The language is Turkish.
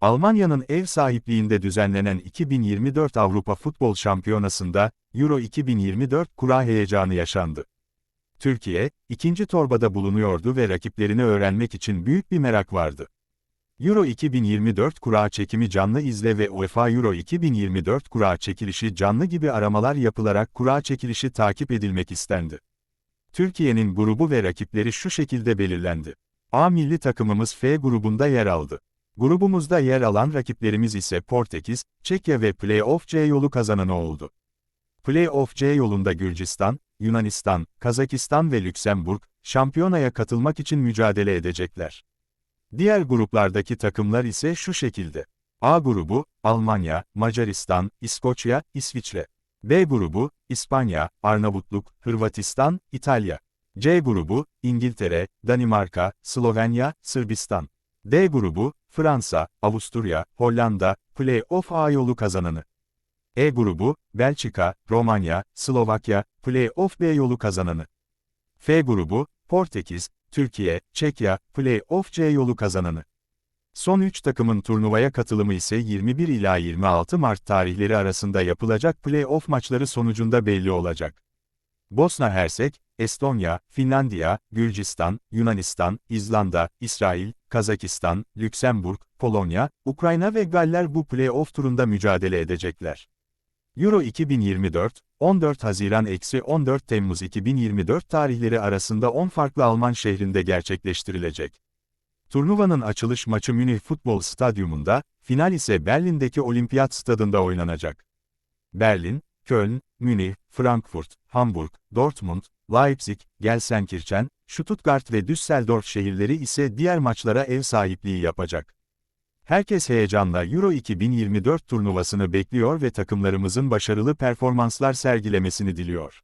Almanya'nın ev sahipliğinde düzenlenen 2024 Avrupa Futbol Şampiyonası'nda Euro 2024 kura heyecanı yaşandı. Türkiye, ikinci torbada bulunuyordu ve rakiplerini öğrenmek için büyük bir merak vardı. Euro 2024 kura çekimi canlı izle ve UEFA Euro 2024 kura çekilişi canlı gibi aramalar yapılarak kura çekilişi takip edilmek istendi. Türkiye'nin grubu ve rakipleri şu şekilde belirlendi. A milli takımımız F grubunda yer aldı. Grubumuzda yer alan rakiplerimiz ise Portekiz, Çekya ve Play-off C yolu kazananı oldu. Play-off C yolunda Gürcistan, Yunanistan, Kazakistan ve Lüksemburg, şampiyonaya katılmak için mücadele edecekler. Diğer gruplardaki takımlar ise şu şekilde. A grubu, Almanya, Macaristan, İskoçya, İsviçre. B grubu, İspanya, Arnavutluk, Hırvatistan, İtalya. C grubu, İngiltere, Danimarka, Slovenya, Sırbistan. D grubu, Fransa, Avusturya, Hollanda, Play-off A yolu kazananı. E grubu, Belçika, Romanya, Slovakya, Play-off B yolu kazananı. F grubu, Portekiz, Türkiye, Çekya, Play-off C yolu kazananı. Son 3 takımın turnuvaya katılımı ise 21 ila 26 Mart tarihleri arasında yapılacak play-off maçları sonucunda belli olacak. Bosna Hersek, Estonya, Finlandiya, Gürcistan, Yunanistan, İzlanda, İsrail, Kazakistan, Lüksemburg, Polonya, Ukrayna ve Galler bu play-off turunda mücadele edecekler. Euro 2024, 14 Haziran-14 Temmuz 2024 tarihleri arasında 10 farklı Alman şehrinde gerçekleştirilecek. Turnuvanın açılış maçı Münih Futbol Stadyumunda, final ise Berlin'deki Olimpiyat Stadında oynanacak. Berlin, Köln, Münih, Frankfurt, Hamburg, Dortmund, Leipzig, Gelsenkirchen, Stuttgart ve Düsseldorf şehirleri ise diğer maçlara ev sahipliği yapacak. Herkes heyecanla Euro 2024 turnuvasını bekliyor ve takımlarımızın başarılı performanslar sergilemesini diliyor.